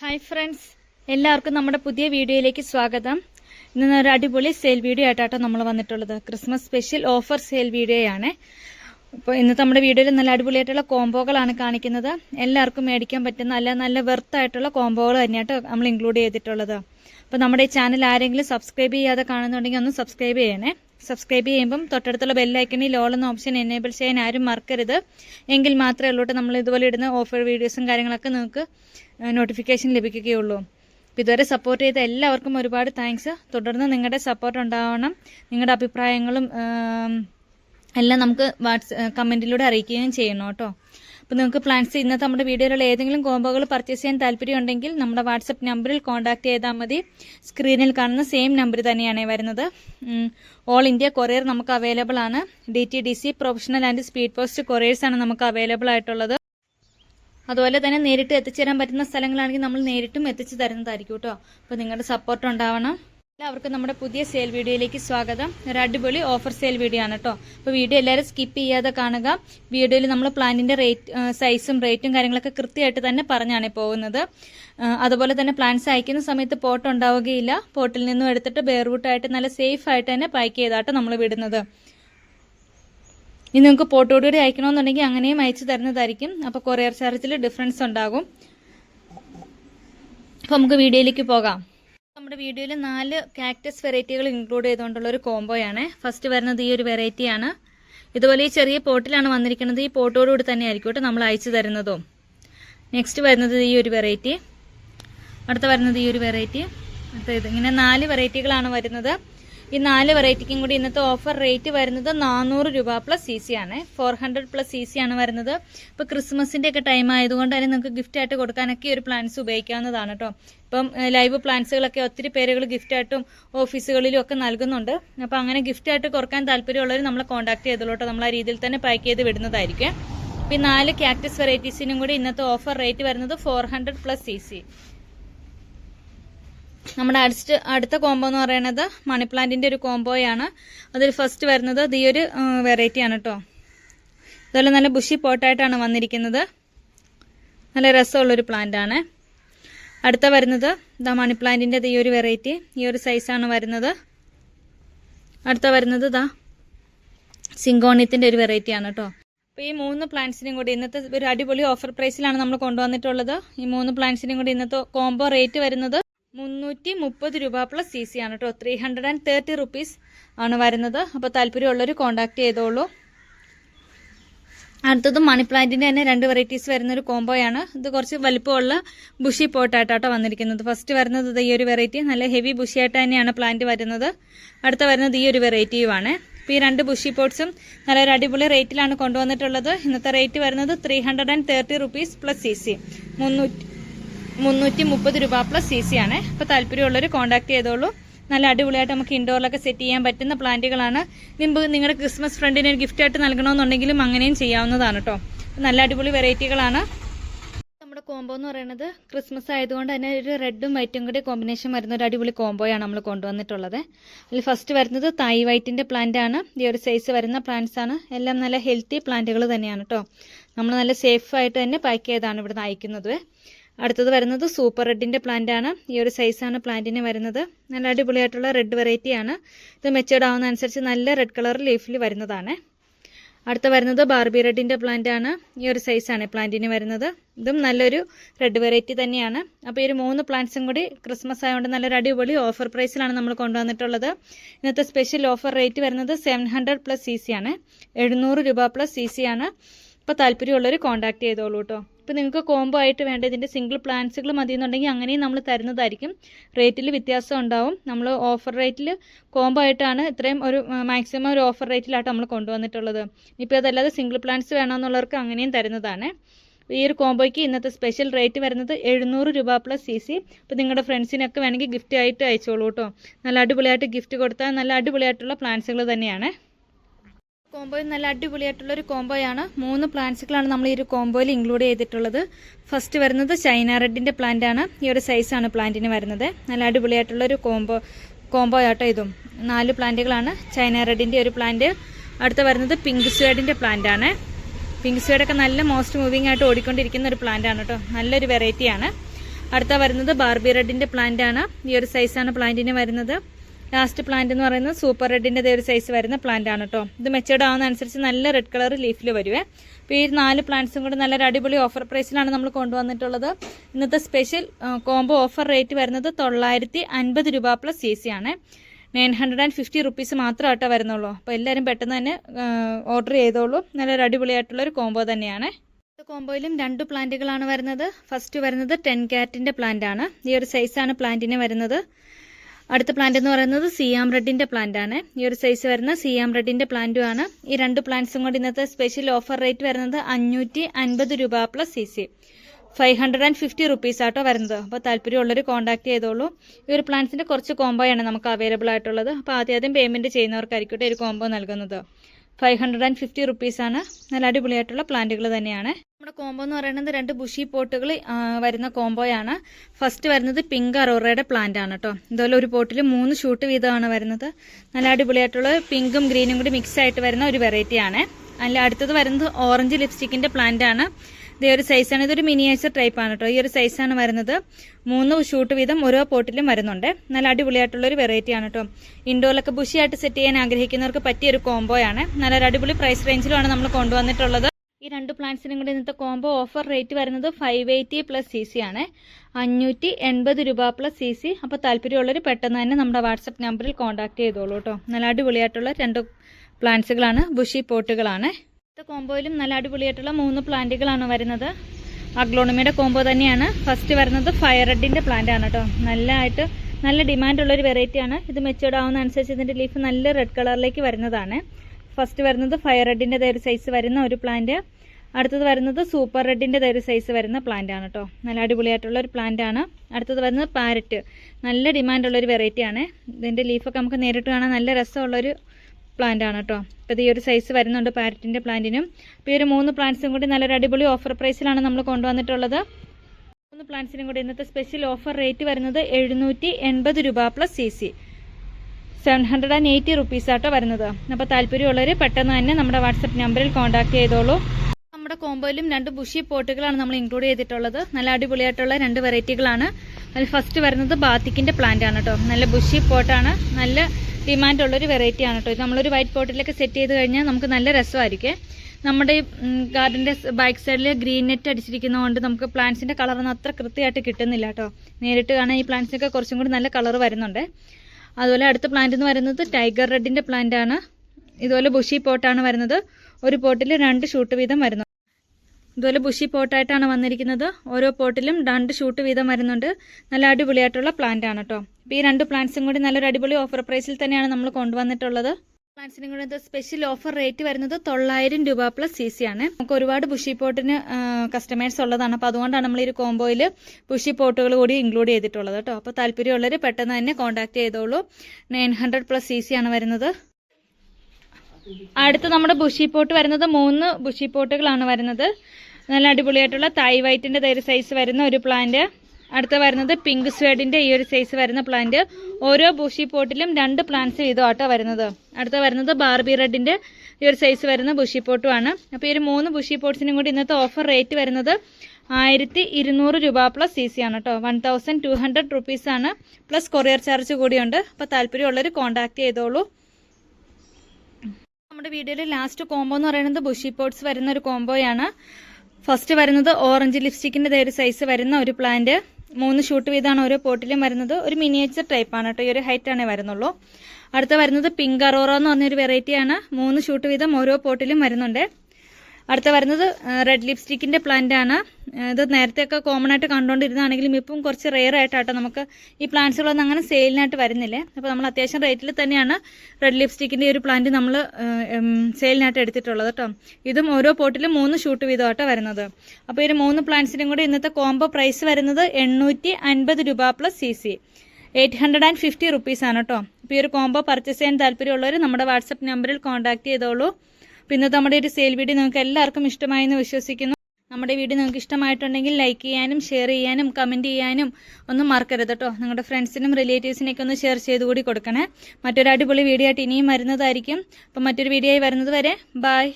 Hi friends എല്ലാവർക്കും നമ്മുടെ പുതിയ വീഡിയോയിലേക്ക് സ്വാഗതം. ഇന്ന് ഒരു അടിപൊളി സെയിൽ വീഡിയോ ആയിട്ടാണ് നമ്മൾ വന്നിട്ടുള്ളത്. ക്രിസ്മസ് സ്പെഷ്യൽ ഓഫർ സെയിൽ വീഡിയോയാണ് അപ്പോൾ ഇന്ന് നമ്മുടെ വീഡിയോയിൽ നല്ല അടിപൊളിയായിട്ടുള്ള കോംബോകളാണ് കാണിക്കുന്നത്. എല്ലാവർക്കും മേടിക്കാൻ പറ്റുന്ന നല്ല നല്ല വെർത്തായിട്ടുള്ള കോംബോകൾ തന്നെയാട്ടോ നമ്മൾ ഇൻക്ലൂഡ് ചെയ്തിട്ടുള്ളത്. അപ്പോൾ നമ്മുടെ ഈ ചാനൽ ആരെങ്കിലും സബ്സ്ക്രൈബ് ചെയ്യാതെ കാണുന്നുണ്ടെങ്കിൽ ഒന്ന് സബ്സ്ക്രൈബ് ചെയ്യണേ. സബ്സ്ക്രൈബ് ചെയ്യുമ്പം തൊട്ടടുത്തുള്ള ബെല്ലൈക്കണിൽ ഓൾ എന്ന ഓപ്ഷൻ എനേബിൾ ചെയ്യാൻ ആരും മറക്കരുത്. എങ്കിൽ മാത്രമേ ഉള്ളൂ നമ്മൾ ഇതുപോലെ ഇടുന്ന ഓഫർ വീഡിയോസും കാര്യങ്ങളൊക്കെ നിങ്ങൾക്ക് നോട്ടിഫിക്കേഷൻ ലഭിക്കുകയുള്ളൂ. ഇതുവരെ സപ്പോർട്ട് ചെയ്ത എല്ലാവർക്കും ഒരുപാട് താങ്ക്സ് തുടർന്ന് നിങ്ങളുടെ സപ്പോർട്ട് ഉണ്ടാവണം. നിങ്ങളുടെ അഭിപ്രായങ്ങളും എല്ലാം നമുക്ക് വാട്സ് കമന്റിലൂടെ അറിയിക്കുകയും ചെയ്യണം കേട്ടോ. അപ്പോൾ നിങ്ങൾക്ക് പ്ലാൻസ് ഇന്നത്തെ നമ്മുടെ വീഡിയോയിലുള്ള ഏതെങ്കിലും കോംബോകൾ പർച്ചേസ് ചെയ്യാൻ താല്പര്യമുണ്ടെങ്കിൽ നമ്മുടെ വാട്സപ്പ് നമ്പറിൽ കോൺടാക്ട് ചെയ്താൽ മതി. സ്ക്രീനിൽ കാണുന്ന സെയിം നമ്പർ തന്നെയാണ് വരുന്നത്. ഓൾ ഇന്ത്യ കൊറിയർ നമുക്ക് അവൈലബിൾ ആണ്. D T D C professional and speed post couriers ആണ് നമുക്ക് അവൈലബിൾ ആയിട്ടുള്ളത്. അതുപോലെ തന്നെ നേരിട്ട് എത്തിച്ചേരാൻ പറ്റുന്ന സ്ഥലങ്ങളാണെങ്കിൽ നമ്മൾ നേരിട്ടും എത്തിച്ചു തരുന്നതായിരിക്കും കേട്ടോ. അപ്പോൾ നിങ്ങളുടെ സപ്പോർട്ട് ഉണ്ടാവണം. എല്ലാവർക്കും നമ്മുടെ പുതിയ സെയിൽ വീഡിയോയിലേക്ക് സ്വാഗതം. ഒരു അടിപൊളി ഓഫർ സെയിൽ വീഡിയോ ആണ് കേട്ടോ അപ്പോൾ വീഡിയോ എല്ലാവരും സ്കിപ്പ് ചെയ്യാതെ കാണുക. വീഡിയോയിൽ നമ്മൾ പ്ലാനിന്റെ റേറ്റ് സൈസും റേറ്റും കാര്യങ്ങളൊക്കെ കൃത്യമായിട്ട് തന്നെ പറഞ്ഞാണ് പോകുന്നത്. അതുപോലെ തന്നെ പ്ലാന്റ്സ് അയക്കുന്ന സമയത്ത് പോട്ട് ഉണ്ടാവുകയില്ല. പോട്ടിൽ നിന്നും എടുത്തിട്ട് ബെയർവുട്ടായിട്ട് നല്ല സേഫ് ആയിട്ട് തന്നെ പാക്ക് ചെയ്താട്ടോ നമ്മൾ വിടുന്നത്. ഇനി നിങ്ങൾക്ക് പോട്ടോടുകൂടി അയക്കണമെന്നുണ്ടെങ്കിൽ അങ്ങനെയും അയച്ചു തരുന്നതായിരിക്കും. അപ്പോൾ കൊറിയർ ചാർജിൽ ഡിഫറൻസ് ഉണ്ടാകും. അപ്പോൾ നമുക്ക് വീഡിയോയിലേക്ക് പോകാം. നമ്മുടെ വീഡിയോയിൽ നാല് കാക്ടസ് വെറൈറ്റികൾ ഇൻക്ലൂഡ് ചെയ്തുകൊണ്ടുള്ള ഒരു കോംബോയാണ് ഫസ്റ്റ് വരുന്നത് ഈ ഒരു വെറൈറ്റിയാണ് ഇതുപോലെ ഈ ചെറിയ പോട്ടിലാണ് വന്നിരിക്കുന്നത്. ഈ പോട്ടോടുകൂടി തന്നെ ആയിരിക്കും കേട്ടോ നമ്മൾ അയച്ചു തരുന്നതും. നെക്സ്റ്റ് വരുന്നത് ഈ ഒരു വെറൈറ്റി അടുത്ത വരുന്നത് ഈ ഒരു വെറൈറ്റി അടുത്ത ഇത്. ഇങ്ങനെ നാല് വെറൈറ്റികളാണ് വരുന്നത്. ഈ നാല് വെറൈറ്റിക്കും കൂടി ഇന്നത്തെ ഓഫർ റേറ്റ് വരുന്നത് നാനൂറ് രൂപ പ്ലസ് സി സി ആണ്. Four hundred plus C C ആണ് വരുന്നത്. ഇപ്പോൾ ക്രിസ്മസിന്റെ ഒക്കെ ടൈം ആയതുകൊണ്ട് തന്നെ നിങ്ങൾക്ക് ഗിഫ്റ്റ് ആയിട്ട് കൊടുക്കാനൊക്കെ ഒരു പ്ലാൻസ് ഉപയോഗിക്കാവുന്നതാണ് കേട്ടോ ഇപ്പം ലൈവ് പ്ലാൻസുകളൊക്കെ ഒത്തിരി പേരുകൾ ഗിഫ്റ്റ് ആയിട്ടും ഓഫീസുകളിലും ഒക്കെ നൽകുന്നുണ്ട്. അപ്പോൾ അങ്ങനെ ഗിഫ്റ്റ് ആയിട്ട് കൊടുക്കാൻ താല്പര്യമുള്ളവർ നമ്മളെ കോൺടാക്ട് ചെയ്തോളൂ കേട്ടോ നമ്മൾ ആ രീതിയിൽ തന്നെ പാക്ക് ചെയ്ത് വിടുന്നതായിരിക്കും. ഈ നാല് കാക്ടസ് വെറൈറ്റീസിനും കൂടി ഇന്നത്തെ ഓഫർ റേറ്റ് വരുന്നത് four hundred plus C C നമ്മുടെ അടുത്ത അടുത്ത കോംബോ എന്ന് പറയുന്നത് മണി പ്ലാന്റിന്റെ ഒരു കോംബോയാണ് അതിൽ ഫസ്റ്റ് വരുന്നത് ഇത് ഈ ഒരു വെറൈറ്റി ആണ് കേട്ടോ അതുപോലെ നല്ല ബുഷി പോട്ടായിട്ടാണ് വന്നിരിക്കുന്നത്. നല്ല രസമുള്ളൊരു പ്ലാന്റ് ആണ്. അടുത്ത വരുന്നത് ദ മണി പ്ലാന്റിന്റെ ഈ ഒരു വെറൈറ്റി ഈ ഒരു സൈസാണ് വരുന്നത്. അടുത്ത വരുന്നത് ദാ സിങ്കോണിയത്തിന്റെ ഒരു വെറൈറ്റി ആണ് കേട്ടോ അപ്പോൾ ഈ മൂന്ന് പ്ലാന്റ്സിനും കൂടി ഇന്നത്തെ ഒരു അടിപൊളി ഓഫർ പ്രൈസിലാണ് നമ്മൾ കൊണ്ടുവന്നിട്ടുള്ളത്. ഈ മൂന്ന് പ്ലാന്റ്സിനും കൂടി ഇന്നത്തെ കോംബോ റേറ്റ് വരുന്നത് മുന്നൂറ്റി മുപ്പത് രൂപ പ്ലസ് സി സി ആണ് കേട്ടോ three hundred and thirty rupees ആണ് വരുന്നത്. അപ്പോൾ താല്പര്യമുള്ളവർ കോൺടാക്ട് ചെയ്തോളൂ. അടുത്തത് മണി പ്ലാന്റിന്റെ തന്നെ രണ്ട് വെറൈറ്റീസ് വരുന്ന ഒരു കോംബോയാണ് ഇത് കുറച്ച് വലിപ്പമുള്ള ബുഷി പോട്ടായിട്ടാട്ടോ വന്നിരിക്കുന്നത്. ഫസ്റ്റ് വരുന്നത് ഈ ഒരു വെറൈറ്റി നല്ല ഹെവി ബുഷിയായിട്ട് തന്നെയാണ് പ്ലാന്റ് വരുന്നത്. അടുത്ത വരുന്നത് ഈ ഒരു വെറൈറ്റിയുമാണ് ഈ രണ്ട് ബുഷി പോട്ട്സും നല്ലൊരു അടിപൊളി റേറ്റിലാണ് കൊണ്ടുവന്നിട്ടുള്ളത്. ഇന്നത്തെ റേറ്റ് വരുന്നത് three hundred and thirty rupees plus C C മുന്നൂറ്റി മുന്നൂറ്റി മുപ്പത് രൂപ പ്ലസ് സി സി ആണ്. അപ്പോൾ താല്പര്യമുള്ളവർ കോൺടാക്ട് ചെയ്തോളൂ. നല്ല അടിപൊളിയായിട്ട് നമുക്ക് ഇൻഡോറിലൊക്കെ സെറ്റ് ചെയ്യാൻ പറ്റുന്ന പ്ലാന്റുകളാണ്. മുമ്പ് നിങ്ങളുടെ ക്രിസ്മസ് ഫ്രണ്ടിന് ഒരു ഗിഫ്റ്റ് ആയിട്ട് നൽകണമെന്നുണ്ടെങ്കിലും അങ്ങനെയും ചെയ്യാവുന്നതാണ് കേട്ടോ നല്ല അടിപൊളി വെറൈറ്റികളാണ് നമ്മുടെ കോംബോ എന്ന് പറയുന്നത് ക്രിസ്മസ് ആയതുകൊണ്ട് തന്നെ ഒരു റെഡും വൈറ്റും കൂടി കോമ്പിനേഷൻ വരുന്ന ഒരു അടിപൊളി കോംബോയാണ് നമ്മൾ കൊണ്ടുവന്നിട്ടുള്ളത്. അതിൽ ഫസ്റ്റ് വരുന്നത് തായ് വൈറ്റിന്റെ പ്ലാന്റ് ആണ്. ഈ ഒരു സൈസ് വരുന്ന പ്ലാന്റ്സ് ആണ്. എല്ലാം നല്ല ഹെൽത്തി പ്ലാന്റുകൾ തന്നെയാണ് കേട്ടോ നമ്മൾ നല്ല സേഫ് ആയിട്ട് തന്നെ പാക്ക് ചെയ്താണ് ഇവിടുന്ന് അയക്കുന്നത്. അടുത്തത് വരുന്നത് സൂപ്പർ റെഡിന്റെ പ്ലാന്റ് ആണ്. ഈ ഒരു സൈസാണ് പ്ലാന്റിന് വരുന്നത്. നല്ല അടിപൊളിയായിട്ടുള്ള റെഡ് വെറൈറ്റി ആണ്. ഇത് മെച്ചേർഡ് ആവുന്ന അനുസരിച്ച് നല്ല റെഡ് കളർ ലീഫിൽ വരുന്നതാണ്. അടുത്ത വരുന്നത് ബാർബി റെഡിന്റെ പ്ലാന്റ് ആണ്. ഈ ഒരു സൈസാണ് പ്ലാന്റിന് വരുന്നത്. ഇതും നല്ലൊരു റെഡ് വെറൈറ്റി തന്നെയാണ്. അപ്പോൾ ഈ ഒരു മൂന്ന് പ്ലാന്റ്സും കൂടി ക്രിസ്മസ് ആയതുകൊണ്ട് നല്ലൊരു അടിപൊളി ഓഫർ പ്രൈസിലാണ് നമ്മൾ കൊണ്ടുവന്നിട്ടുള്ളത്. ഇന്നത്തെ സ്പെഷ്യൽ ഓഫർ റേറ്റ് വരുന്നത് seven hundred plus C C ആണ്. എഴുന്നൂറ് രൂപ പ്ലസ് സി സി ആണ്. അപ്പോൾ താല്പര്യമുള്ളവർ കോൺടാക്ട് ചെയ്തോളൂ കേട്ടോ ഇപ്പോൾ നിങ്ങൾക്ക് കോംബോ ആയിട്ട് വേണ്ട ഇതിന്റെ സിംഗിൾ പ്ലാൻസുകൾ മതി എന്നുണ്ടെങ്കിൽ അങ്ങനെയും നമ്മൾ തരുന്നതായിരിക്കും. റേറ്റിൽ വ്യത്യാസം ഉണ്ടാവും. നമ്മൾ ഓഫർ റേറ്റിൽ കോംബോ ആയിട്ടാണ് ഇത്രയും ഒരു മാക്സിമം ഒരു ഓഫർ റേറ്റിലായിട്ട് നമ്മൾ കൊണ്ടുവന്നിട്ടുള്ളത്. ഇപ്പോൾ അതല്ലാതെ സിംഗിൾ പ്ലാൻസ് വേണമെന്നുള്ളവർക്ക് അങ്ങനെയും തരുന്നതാണ്. ഈ ഒരു കോംബോയ്ക്ക് ഇന്നത്തെ സ്പെഷ്യൽ റേറ്റ് വരുന്നത് എഴുന്നൂറ് രൂപ പ്ലസ് സി സി ഇപ്പോൾ നിങ്ങളുടെ ഫ്രണ്ട്സിനൊക്കെ വേണമെങ്കിൽ ഗിഫ്റ്റ് ആയിട്ട് അയച്ചോളൂ കേട്ടോ നല്ല അടിപൊളിയായിട്ട് ഗിഫ്റ്റ് കൊടുത്താൽ നല്ല അടിപൊളിയായിട്ടുള്ള പ്ലാൻസുകൾ തന്നെയാണ്. കോംബോയിൽ നല്ല അടിപൊളിയായിട്ടുള്ള ഒരു കോംബോയാണ് മൂന്ന് പ്ലാന്റ്സുകളാണ് നമ്മൾ ഈ ഒരു കോംബോയിൽ ഇൻക്ലൂഡ് ചെയ്തിട്ടുള്ളത്. ഫസ്റ്റ് വരുന്നത് ചൈന റെഡിന്റെ പ്ലാന്റ് ആണ്. ഈ ഒരു സൈസാണ് പ്ലാന്റിന് വരുന്നത്. നല്ല അടിപൊളിയായിട്ടുള്ള ഒരു കോംബോ കോംബോ ആട്ടോ ഇതും. നാല് പ്ലാന്റുകളാണ് ചൈന റെഡിന്റെ ഒരു പ്ലാന്റ് അടുത്ത വരുന്നത് പിങ്ക് സ്വേഡിന്റെ പ്ലാന്റ് ആണ്. പിങ്ക് സ്വേഡൊക്കെ നല്ല മോസ്റ്റ് മൂവിങ് ആയിട്ട് ഓടിക്കൊണ്ടിരിക്കുന്ന ഒരു പ്ലാന്റ് ആണ് കേട്ടോ നല്ലൊരു വെറൈറ്റിയാണ് അടുത്ത വരുന്നത് ബാർബി റെഡിന്റെ പ്ലാന്റ് ആണ്. ഈ ഒരു സൈസാണ് പ്ലാന്റിന് വരുന്നത്. ലാസ്റ്റ് പ്ലാന്റ് എന്ന് പറയുന്നത് സൂപ്പർ റെഡിന്റെ ഒരു സൈസ് വരുന്ന പ്ലാന്റ് ആണ് കേട്ടോ ഇത് മെച്ചേർഡ് ആവുന്ന അനുസരിച്ച് നല്ല റെഡ് കളർ ലീഫിൽ വരുവേ. അപ്പോൾ ഈ നാല് പ്ലാന്റ്സും കൂടി നല്ലൊരു അടിപൊളി ഓഫർ പ്രൈസിലാണ് നമ്മൾ കൊണ്ടുവന്നിട്ടുള്ളത്. ഇന്നത്തെ സ്പെഷ്യൽ കോംബോ ഓഫർ റേറ്റ് വരുന്നത് തൊള്ളായിരത്തി അൻപത് രൂപ പ്ലസ് സി സി ആണ്. Nine hundred and fifty rupees മാത്രമായിട്ടേ വരുന്നുള്ളൂ. അപ്പോൾ എല്ലാവരും പെട്ടെന്ന് തന്നെ ഓർഡർ ചെയ്തോളൂ. നല്ലൊരു അടിപൊളിയായിട്ടുള്ളൊരു കോംബോ തന്നെയാണ്. കോംബോയിലും രണ്ട് പ്ലാന്റുകളാണ് വരുന്നത്. ഫസ്റ്റ് വരുന്നത് ടെൻ ക്യാറ്റിന്റെ പ്ലാന്റ് ആണ്. ഈ ഒരു സൈസാണ് പ്ലാന്റിന് വരുന്നത്. അടുത്ത പ്ലാന്റ് എന്ന് പറയുന്നത് സിയാം റെഡിന്റെ പ്ലാന്റ് ആണ്. ഈ ഒരു സൈസ് വരുന്ന സിയാം റെഡിന്റെ പ്ലാന്റും ആണ്. ഈ രണ്ട് പ്ലാന്റ്സും കൊണ്ട് ഇന്നത്തെ സ്പെഷ്യൽ ഓഫർ റേറ്റ് വരുന്നത് അഞ്ഞൂറ്റി അൻപത് രൂപ plus C C five hundred and fifty rupees ആട്ടോ വരുന്നത്. അപ്പോൾ താല്പര്യമുള്ളവർ കോൺടാക്ട് ചെയ്തോളൂ. ഈ ഒരു പ്ലാന്റ്സിന്റെ കുറച്ച് കോംബോയാണ് നമുക്ക് അവൈലബിൾ ആയിട്ടുള്ളത്. അപ്പോൾ ആദ്യം ആദ്യം പേയ്മെന്റ് ചെയ്യുന്നവർക്കായിരിക്കട്ടെ ഒരു കോംബോ നൽകുന്നത്. ഫൈവ് ഹൺഡ്രഡ് ആൻഡ് ഫിഫ്റ്റി റുപ്പീസാണ് നല്ല അടിപൊളിയായിട്ടുള്ള പ്ലാന്റുകൾ തന്നെയാണ്. നമ്മുടെ കോംബോ എന്ന് പറയുന്നത് രണ്ട് ബുഷി പോട്ടുകൾ വരുന്ന കോംബോയാണ് ഫസ്റ്റ് വരുന്നത് പിങ്ക് അറോറയുടെ പ്ലാന്റ് ആണ് കേട്ടോ ഇതുപോലെ ഒരു പോട്ടിൽ മൂന്ന് ഷൂട്ട് വീതമാണ് വരുന്നത്. നല്ല അടിപൊളിയായിട്ടുള്ള പിങ്കും ഗ്രീനും കൂടി മിക്സ് ആയിട്ട് വരുന്ന ഒരു വെറൈറ്റിയാണ് അതിൽ അടുത്തത് വരുന്നത് ഓറഞ്ച് ലിപ്സ്റ്റിക്കിന്റെ പ്ലാന്റ് ആണ്. ഇതേ ഒരു സൈസാണ് ഇതൊരു മിനിയേച്ചർ ടൈപ്പ് ആണ് കേട്ടോ ഈ ഒരു സൈസാണ് വരുന്നത്. മൂന്ന് ഷൂട്ട് വീതം ഓരോ പോട്ടിലും വരുന്നുണ്ട്. നല്ല അടിപൊളിയായിട്ടുള്ള ഒരു വെറൈറ്റി ആണ് കേട്ടോ ഇൻഡോറിലൊക്കെ ബുഷിയായിട്ട് സെറ്റ് ചെയ്യാൻ ആഗ്രഹിക്കുന്നവർക്ക് പറ്റിയ ഒരു കോംബോയാണ് നല്ലൊരു അടിപൊളി പ്രൈസ് റേഞ്ചിലുമാണ് നമ്മൾ കൊണ്ടുവന്നിട്ടുള്ളത്. ഈ രണ്ട് പ്ലാന്റ്സിനും കൂടി ഇന്നത്തെ കോംബോ ഓഫർ റേറ്റ് വരുന്നത് five eighty plus C C ആണ്. അഞ്ഞൂറ്റി എൺപത് രൂപ പ്ലസ് സി സി അപ്പോൾ താല്പര്യമുള്ളവർ പെട്ടെന്ന് തന്നെ നമ്മുടെ വാട്സപ്പ് നമ്പറിൽ കോൺടാക്ട് ചെയ്തോളൂ കേട്ടോ നല്ല അടിപൊളിയായിട്ടുള്ള രണ്ട് പ്ലാന്റ്സുകളാണ് ബുഷി പോട്ടുകളാണ് ഇന്നത്തെ കോമ്പോയിലും നല്ല അടിപൊളിയായിട്ടുള്ള മൂന്ന് പ്ലാന്റുകളാണ് വരുന്നത്. അഗ്ലോണമിയുടെ കോമ്പോ തന്നെയാണ്. ഫസ്റ്റ് വരുന്നത് ഫയർ റെഡിന്റെ പ്ലാന്റ് ആണ് കേട്ടോ നല്ലതായിട്ട് നല്ല ഡിമാൻഡ് ഉള്ള ഒരു വെറൈറ്റി ആണ്. ഇത് മെച്ചുവേർഡ് ആവുന്ന അനുസരിച്ച് ഇതിന്റെ ലീഫ് നല്ല റെഡ് കളറിലേക്ക് വരുന്നതാണ്. ഫസ്റ്റ് വരുന്നത് ഫയർ റെഡിന്റെ ഒരു സൈസ് വരുന്ന ഒരു പ്ലാന്റ് അടുത്തത് വരുന്നത് സൂപ്പർ റെഡിന്റെ ഒരു സൈസ് വരുന്ന പ്ലാന്റ് ആണ് കേട്ടോ നല്ല അടിപൊളിയായിട്ടുള്ള ഒരു പ്ലാന്റ് ആണ്. അടുത്തത് വരുന്നത് പാരറ്റ് നല്ല ഡിമാൻഡ് ഉള്ള ഒരു വെറൈറ്റി ആണ്. ഇതിന്റെ ലീഫൊക്കെ നമുക്ക് നേരിട്ട് കാണാൻ നല്ല രസമുള്ള ഒരു പ്ലാന്റ് ആണ് കേട്ടോ. അപ്പോൾ ഈ ഒരു സൈസ് വരുന്നുണ്ട് പാരറ്റിന്റെ പ്ലാന്റിനും അപ്പോൾ ഈ ഒരു മൂന്ന് പ്ലാന്റ്സും കൂടി നല്ലൊരു അടിപൊളി ഓഫർ പ്രൈസിലാണ് നമ്മൾ കൊണ്ടുവന്നിട്ടുള്ളത്. മൂന്ന് പ്ലാന്റ്സിനും കൂടി ഇന്നത്തെ സ്പെഷ്യൽ ഓഫർ റേറ്റ് വരുന്നത് എഴുന്നൂറ്റി എൺപത് രൂപ plus C C seven hundred and eighty rupees ആട്ടോ വരുന്നത്. അപ്പോൾ താല്പര്യമുള്ളവർ പെട്ടെന്ന് തന്നെ നമ്മുടെ വാട്സപ്പ് നമ്പറിൽ കോൺടാക്ട് ചെയ്തോളൂ. നമ്മുടെ കോമ്പോയിലും രണ്ട് ബുഷി പോട്ടുകളാണ് നമ്മൾ ഇൻക്ലൂഡ് ചെയ്തിട്ടുള്ളത്. നല്ല അടിപൊളിയായിട്ടുള്ള രണ്ട് വെറൈറ്റികളാണ് അതിൽ ഫസ്റ്റ് വരുന്നത് ബാത്തിക്കിന്റെ പ്ലാന്റ് ആണ് കേട്ടോ നല്ല ബുഷി പോട്ടാണ് നല്ല ഡിമാൻഡ് ഉള്ളൊരു വെറൈറ്റി ആണ് കേട്ടോ ഇത് നമ്മളൊരു വൈറ്റ് പോട്ടിലൊക്കെ സെറ്റ് ചെയ്ത് കഴിഞ്ഞാൽ നമുക്ക് നല്ല രസമായിരിക്കും. നമ്മുടെ ഗാർഡന്റെ ബാക്ക് സൈഡിൽ ഗ്രീൻ നെറ്റ് അടിച്ചിരിക്കുന്നതുകൊണ്ട് നമുക്ക് പ്ലാന്റ്സിന്റെ കളറൊന്നും അത്ര കൃത്യമായിട്ട് കിട്ടുന്നില്ല കേട്ടോ നേരിട്ട് കാണാൻ ഈ പ്ലാന്റ്സിനൊക്കെ കുറച്ചും കൂടി നല്ല കളർ വരുന്നുണ്ട്. അതുപോലെ അടുത്ത പ്ലാന്റ് എന്ന് പറയുന്നത് ടൈഗർ റെഡിന്റെ പ്ലാന്റ് ആണ്. ഇതുപോലെ ബുഷി പോട്ടാണ് വരുന്നത്. ഒരു പോട്ടിൽ രണ്ട് ഷൂട്ട് വീതം വരുന്നു ഇതുപോലെ ബുഷി പോട്ടായിട്ടാണ് വന്നിരിക്കുന്നത്. ഓരോ പോട്ടിലും രണ്ട് ഷൂട്ട് വീതം വരുന്നുണ്ട്. നല്ല അടിപൊളിയായിട്ടുള്ള പ്ലാന്റ് ആണ് കേട്ടോ ഇപ്പോൾ ഈ രണ്ട് പ്ലാന്റ്സും കൂടി നല്ലൊരു അടിപൊളി ഓഫർ പ്രൈസിൽ തന്നെയാണ് നമ്മൾ കൊണ്ടുവന്നിട്ടുള്ളത്. പ്ലാന്റ്സിനും കൂടി സ്പെഷ്യൽ ഓഫർ റേറ്റ് വരുന്നത് തൊള്ളായിരം രൂപ പ്ലസ് സി സി ആണ്. നമുക്ക് ഒരുപാട് ബുഷി പോട്ടിന് കസ്റ്റമേഴ്സ് ഉള്ളതാണ്. അപ്പോൾ അതുകൊണ്ടാണ് നമ്മൾ ഈ കോംബോയിൽ ബുഷി പോട്ടുകൾ കൂടി ഇൻക്ലൂഡ് ചെയ്തിട്ടുള്ളത് കേട്ടോ അപ്പോൾ താല്പര്യമുള്ളവർ പെട്ടെന്ന് തന്നെ കോൺടാക്ട് ചെയ്തോളൂ. Nine hundred plus C C ആണ് വരുന്നത്. അടുത്ത് നമ്മുടെ ബുഷി പോട്ട് വരുന്നത് മൂന്ന് ബുഷി പോട്ടുകളാണ് വരുന്നത്. നല്ല അടിപൊളിയായിട്ടുള്ള തായ് വൈറ്റിന്റെ തൈര് സൈസ് വരുന്ന ഒരു പ്ലാന്റ് അടുത്ത വരുന്നത് പിങ്ക് സ്വേഡിന്റെ ഈ ഒരു സൈസ് വരുന്ന പ്ലാന്റ് ഓരോ ബുഷി പോട്ടിലും രണ്ട് പ്ലാന്റ്സ് വീതമാട്ടോ വരുന്നത്. അടുത്ത വരുന്നത് ബാർബി റെഡിന്റെ ഈ ഒരു സൈസ് വരുന്ന ബുഷി പോട്ടുമാണ് അപ്പോൾ ഈ ഒരു മൂന്ന് ബുഷി പോട്ട്സിനും കൂടി ഇന്നത്തെ ഓഫർ റേറ്റ് വരുന്നത് ആയിരത്തി ഇരുന്നൂറ് രൂപ പ്ലസ് സി സി ആണ് കേട്ടോ. One thousand two hundred rupees ആണ് പ്ലസ് കൊറിയർ ചാർജ് കൂടിയുണ്ട്. അപ്പോൾ താല്പര്യമുള്ളവർ കോൺടാക്ട് ചെയ്തോളൂ. നമ്മുടെ വീഡിയോയിൽ ലാസ്റ്റ് കോംബോ എന്ന് പറയുന്നത് ബുഷി പോട്ട്സ് വരുന്ന ഒരു കോംബോയാണ് ഫസ്റ്റ് വരുന്നത് ഓറഞ്ച് ലിപ്സ്റ്റിക്കിന്റെ ഒരു സൈസ് വരുന്ന ഒരു പ്ലാന്റ് മൂന്ന് ഷൂട്ട് വീതമാണ് ഓരോ പോട്ടിലും വരുന്നത്. ഒരു മിനിയേച്ചർ ടൈപ്പ് ആണ് കേട്ടോ. ഈ ഒരു ഹൈറ്റ് ആണേ വരുന്നുള്ളൂ. അടുത്ത വരുന്നത് പിങ്ക് അറോറ എന്ന് പറഞ്ഞൊരു വെറൈറ്റിയാണ് മൂന്ന് ഷൂട്ട് വീതം ഓരോ പോട്ടിലും വരുന്നുണ്ട്. അടുത്ത വരുന്നത് റെഡ് ലിപ്സ്റ്റിക്കിന്റെ പ്ലാന്റ് ആണ്. ഇത് നേരത്തെയൊക്കെ കോമൺ ആയിട്ട് കണ്ടുകൊണ്ടിരുന്നാണെങ്കിലും ഇപ്പം കുറച്ച് റെയർ ആയിട്ടാട്ടോ നമുക്ക് ഈ പ്ലാന്റ്സുകളൊന്നും അങ്ങനെ സെയിലിനായിട്ട് വരുന്നില്ലേ? അപ്പോൾ നമ്മൾ അത്യാവശ്യം റേറ്റിൽ തന്നെയാണ് റെഡ് ലിപ്സ്റ്റിക്കിന്റെ ഒരു പ്ലാന്റ് നമ്മൾ സെയിലിനായിട്ട് എടുത്തിട്ടുള്ളത് കേട്ടോ ഇതും ഓരോ പോട്ടിലും മൂന്ന് ഷൂട്ട് വീതമാട്ടോ വരുന്നത്. അപ്പോൾ ഈ മൂന്ന് പ്ലാന്റ്സിനും കൂടി ഇന്നത്തെ കോംബോ പ്രൈസ് വരുന്നത് എണ്ണൂറ്റി അൻപത് രൂപ plus C C eight hundred and fifty rupees ആണ് കേട്ടോ ഇപ്പോൾ ഈ ഒരു കോംബോ പർച്ചേസ് ചെയ്യാൻ താല്പര്യമുള്ളവർ നമ്മുടെ വാട്സപ്പ് നമ്പറിൽ കോൺടാക്ട് ചെയ്തോളൂ. പിന്നെ നമ്മുടെ ഒരു സെയിൽ വീഡിയോ നിങ്ങൾക്ക് എല്ലാവർക്കും ഇഷ്ടമായെന്ന് വിശ്വസിക്കുന്നു. നമ്മുടെ വീഡിയോ നിങ്ങൾക്ക് ഇഷ്ടമായിട്ടുണ്ടെങ്കിൽ ലൈക്ക് ചെയ്യാനും ഷെയർ ചെയ്യാനും കമന്റ് ചെയ്യാനും ഒന്നും മറക്കരുത് കേട്ടോ നിങ്ങളുടെ ഫ്രണ്ട്സിനും റിലേറ്റീവ്സിനൊക്കെ ഒന്ന് ഷെയർ ചെയ്ത് കൂടി കൊടുക്കണേ. മറ്റൊരു അടിപൊളി വീഡിയോ ആയിട്ട് ഇനിയും വരുന്നതായിരിക്കും. അപ്പം മറ്റൊരു വീഡിയോ ആയി വരുന്നത് വരെ ബായ്